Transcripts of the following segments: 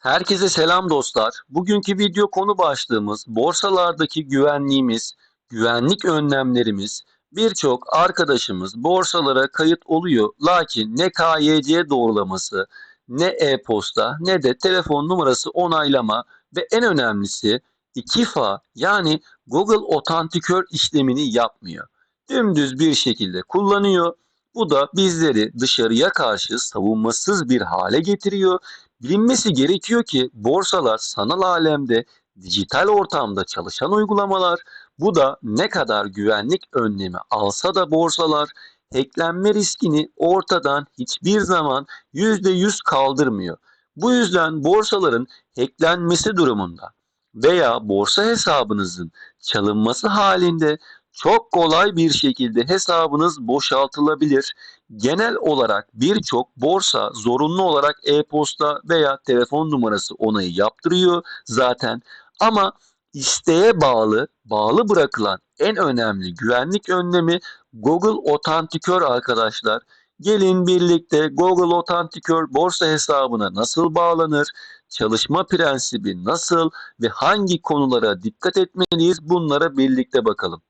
Herkese selam dostlar. Bugünkü video konu başlığımız borsalardaki güvenliğimiz, güvenlik önlemlerimiz. Birçok arkadaşımız borsalara kayıt oluyor lakin ne KYC doğrulaması, ne e-posta ne de telefon numarası onaylama ve en önemlisi 2FA yani Google Otantikör işlemini yapmıyor. Dümdüz bir şekilde kullanıyor. Bu da bizleri dışarıya karşı savunmasız bir hale getiriyor Bilinmesi gerekiyor ki borsalar sanal alemde dijital ortamda çalışan uygulamalar. Bu da ne kadar güvenlik önlemi alsa da borsalar hacklenme riskini ortadan hiçbir zaman %100 kaldırmıyor. Bu yüzden borsaların hacklenmesi durumunda veya borsa hesabınızın çalınması halinde çok kolay bir şekilde hesabınız boşaltılabilir. Genel olarak birçok borsa zorunlu olarak e-posta veya telefon numarası onayı yaptırıyor zaten. Ama isteğe bağlı, bağlı bırakılan en önemli güvenlik önlemi Google Otantikör arkadaşlar. Gelin birlikte Google Otantikör borsa hesabına nasıl bağlanır, çalışma prensibi nasıl ve hangi konulara dikkat etmeliyiz bunlara birlikte bakalım.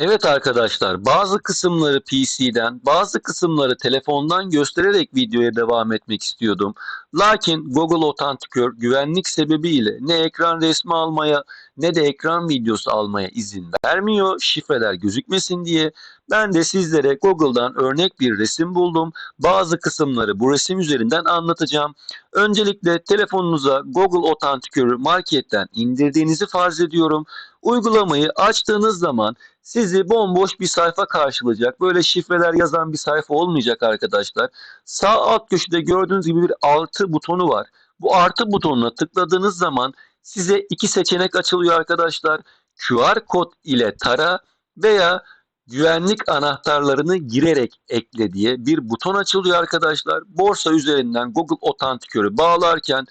Evet arkadaşlar bazı kısımları PC'den bazı kısımları telefondan göstererek videoya devam etmek istiyordum. Lakin Google Otantikör güvenlik sebebiyle ne ekran resmi almaya ne de ekran videosu almaya izin vermiyor şifreler gözükmesin diye. Ben de sizlere Google'dan örnek bir resim buldum. Bazı kısımları bu resim üzerinden anlatacağım. Öncelikle telefonunuza Google Otantikör'ü marketten indirdiğinizi farz ediyorum. Uygulamayı açtığınız zaman sizi bomboş bir sayfa karşılayacak. Böyle şifreler yazan bir sayfa olmayacak arkadaşlar. Sağ alt köşede gördüğünüz gibi bir artı butonu var. Bu artı butonuna tıkladığınız zaman size iki seçenek açılıyor arkadaşlar. QR kod ile tara veya güvenlik anahtarlarını girerek ekle diye bir buton açılıyor arkadaşlar. Borsa üzerinden Google Otantikör'ü bağlarken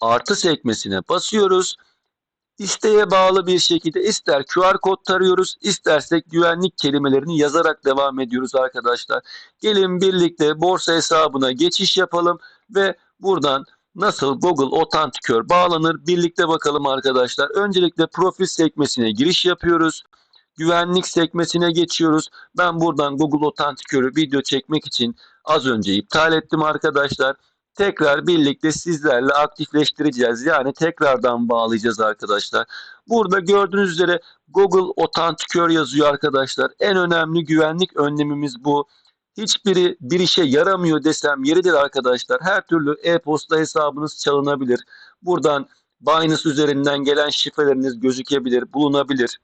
artı sekmesine basıyoruz. İsteğe bağlı bir şekilde ister QR kod tarıyoruz, istersek güvenlik kelimelerini yazarak devam ediyoruz arkadaşlar. Gelin birlikte borsa hesabına geçiş yapalım ve buradan nasıl Google Otantikör bağlanır birlikte bakalım arkadaşlar. Öncelikle profil sekmesine giriş yapıyoruz. Güvenlik sekmesine geçiyoruz. Ben buradan Google Otantikör'ü video çekmek için az önce iptal ettim arkadaşlar tekrar birlikte sizlerle aktifleştireceğiz. Yani tekrardan bağlayacağız arkadaşlar. Burada gördüğünüz üzere Google Otantikör yazıyor arkadaşlar. En önemli güvenlik önlemimiz bu. Hiçbiri bir işe yaramıyor desem yeridir arkadaşlar. Her türlü e-posta hesabınız çalınabilir. Buradan Binance üzerinden gelen şifreleriniz gözükebilir, bulunabilir.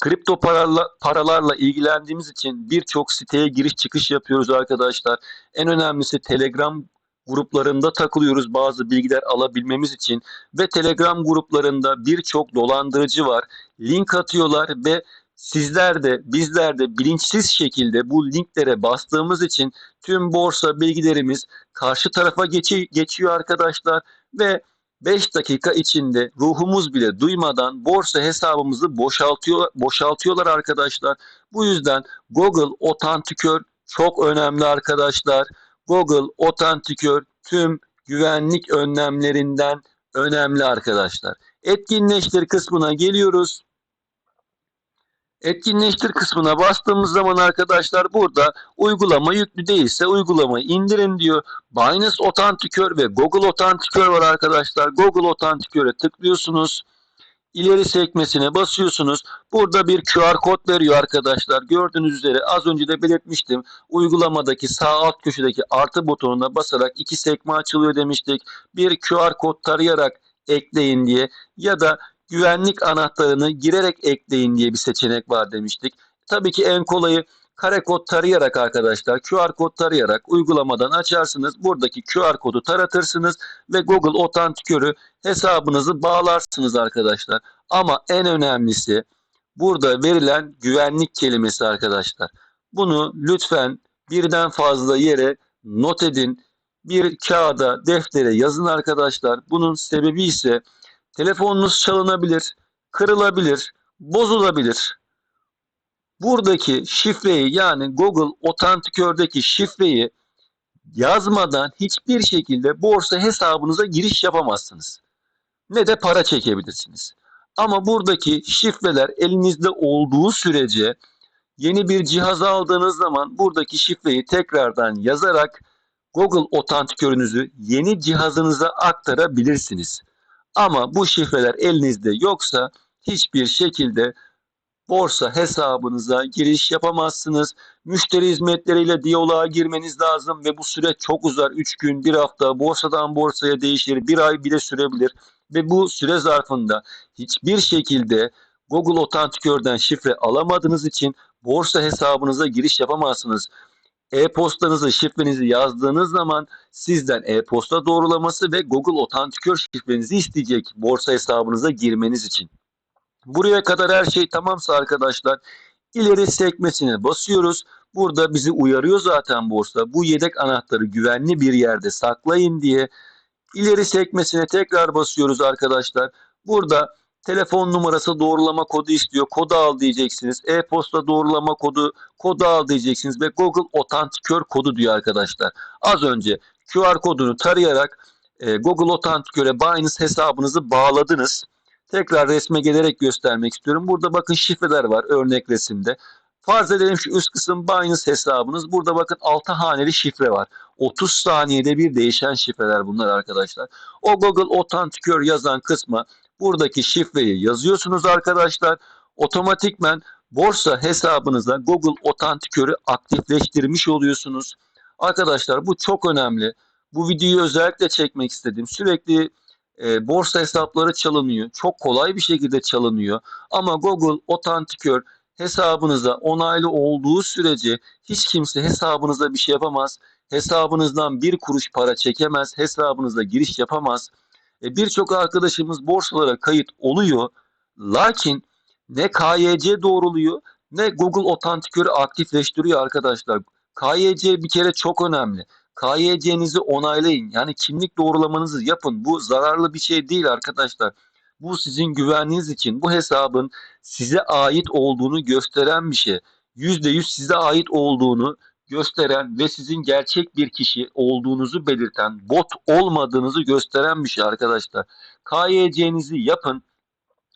Kripto paralarla, paralarla ilgilendiğimiz için birçok siteye giriş çıkış yapıyoruz arkadaşlar. En önemlisi Telegram gruplarında takılıyoruz bazı bilgiler alabilmemiz için ve Telegram gruplarında birçok dolandırıcı var. Link atıyorlar ve sizler de bizler de bilinçsiz şekilde bu linklere bastığımız için tüm borsa bilgilerimiz karşı tarafa geçi, geçiyor arkadaşlar ve 5 dakika içinde ruhumuz bile duymadan borsa hesabımızı boşaltıyor boşaltıyorlar arkadaşlar. Bu yüzden Google Otantikör çok önemli arkadaşlar. Google Otantikör tüm güvenlik önlemlerinden önemli arkadaşlar. Etkinleştir kısmına geliyoruz. Etkinleştir kısmına bastığımız zaman arkadaşlar burada uygulama yüklü değilse uygulamayı indirin diyor. Binance Otantikör ve Google Otantikör var arkadaşlar. Google Otantikör'e tıklıyorsunuz ileri sekmesine basıyorsunuz. Burada bir QR kod veriyor arkadaşlar. Gördüğünüz üzere az önce de belirtmiştim. Uygulamadaki sağ alt köşedeki artı butonuna basarak iki sekme açılıyor demiştik. Bir QR kod tarayarak ekleyin diye ya da güvenlik anahtarını girerek ekleyin diye bir seçenek var demiştik. Tabii ki en kolayı kare kod tarayarak arkadaşlar QR kod tarayarak uygulamadan açarsınız. Buradaki QR kodu taratırsınız ve Google Otantikör'ü hesabınızı bağlarsınız arkadaşlar. Ama en önemlisi burada verilen güvenlik kelimesi arkadaşlar. Bunu lütfen birden fazla yere not edin. Bir kağıda, deftere yazın arkadaşlar. Bunun sebebi ise telefonunuz çalınabilir, kırılabilir. bozulabilir. Buradaki şifreyi yani Google Authenticator'daki şifreyi yazmadan hiçbir şekilde borsa hesabınıza giriş yapamazsınız. Ne de para çekebilirsiniz. Ama buradaki şifreler elinizde olduğu sürece yeni bir cihaz aldığınız zaman buradaki şifreyi tekrardan yazarak Google Authenticator'ünüzü yeni cihazınıza aktarabilirsiniz. Ama bu şifreler elinizde yoksa hiçbir şekilde borsa hesabınıza giriş yapamazsınız. Müşteri hizmetleriyle diyaloğa girmeniz lazım ve bu süre çok uzar. 3 gün, 1 hafta, borsadan borsaya değişir, 1 ay bile sürebilir. Ve bu süre zarfında hiçbir şekilde Google Authenticator'dan şifre alamadığınız için borsa hesabınıza giriş yapamazsınız. E-postanızı, şifrenizi yazdığınız zaman sizden e-posta doğrulaması ve Google Authenticator şifrenizi isteyecek borsa hesabınıza girmeniz için. Buraya kadar her şey tamamsa arkadaşlar ileri sekmesine basıyoruz. Burada bizi uyarıyor zaten borsa. Bu yedek anahtarı güvenli bir yerde saklayın diye. İleri sekmesine tekrar basıyoruz arkadaşlar. Burada telefon numarası doğrulama kodu istiyor. Kodu al diyeceksiniz. E-posta doğrulama kodu, kodu al diyeceksiniz ve Google Authenticator kodu diyor arkadaşlar. Az önce QR kodunu tarayarak e, Google Authenticator'e Binance hesabınızı bağladınız. Tekrar resme gelerek göstermek istiyorum. Burada bakın şifreler var örnek resimde. Farz edelim şu üst kısım Binance hesabınız. Burada bakın 6 haneli şifre var. 30 saniyede bir değişen şifreler bunlar arkadaşlar. O Google Authenticator yazan kısma buradaki şifreyi yazıyorsunuz arkadaşlar. Otomatikmen borsa hesabınıza Google Authenticator'ı aktifleştirmiş oluyorsunuz. Arkadaşlar bu çok önemli. Bu videoyu özellikle çekmek istedim. Sürekli e, borsa hesapları çalınıyor. Çok kolay bir şekilde çalınıyor. Ama Google Authenticator hesabınıza onaylı olduğu sürece hiç kimse hesabınıza bir şey yapamaz. Hesabınızdan bir kuruş para çekemez. Hesabınıza giriş yapamaz. E, Birçok arkadaşımız borsalara kayıt oluyor. Lakin ne KYC doğruluyor ne Google Authenticator'ı aktifleştiriyor arkadaşlar. KYC bir kere çok önemli. KYC'nizi onaylayın. Yani kimlik doğrulamanızı yapın. Bu zararlı bir şey değil arkadaşlar. Bu sizin güvenliğiniz için bu hesabın size ait olduğunu gösteren bir şey. %100 size ait olduğunu gösteren ve sizin gerçek bir kişi olduğunuzu belirten, bot olmadığınızı gösteren bir şey arkadaşlar. KYC'nizi yapın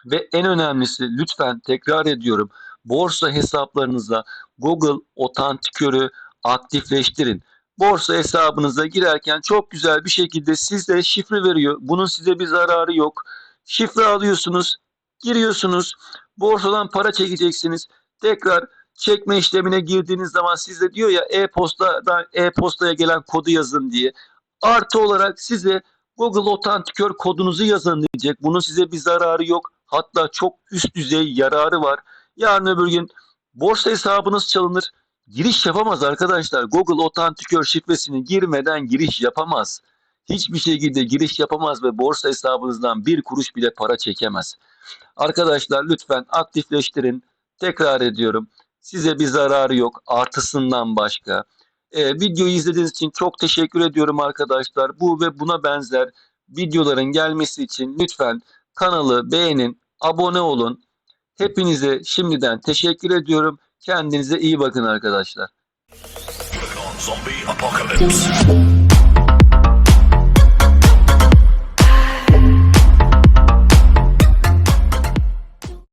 ve en önemlisi lütfen tekrar ediyorum borsa hesaplarınıza Google Authenticator'ı aktifleştirin. Borsa hesabınıza girerken çok güzel bir şekilde size şifre veriyor. Bunun size bir zararı yok. Şifre alıyorsunuz, giriyorsunuz. Borsadan para çekeceksiniz. Tekrar çekme işlemine girdiğiniz zaman size diyor ya e-postadan e-postaya gelen kodu yazın diye. Artı olarak size Google Authenticator kodunuzu yazın diyecek. Bunun size bir zararı yok. Hatta çok üst düzey yararı var. Yarın öbür gün borsa hesabınız çalınır. Giriş yapamaz arkadaşlar. Google Authenticator şifresini girmeden giriş yapamaz. Hiçbir şekilde giriş yapamaz ve borsa hesabınızdan bir kuruş bile para çekemez. Arkadaşlar lütfen aktifleştirin. Tekrar ediyorum. Size bir zararı yok. Artısından başka. Ee, videoyu izlediğiniz için çok teşekkür ediyorum arkadaşlar. Bu ve buna benzer videoların gelmesi için lütfen kanalı beğenin, abone olun. Hepinize şimdiden teşekkür ediyorum. Kendinize iyi bakın arkadaşlar. Zombie Apocalypse.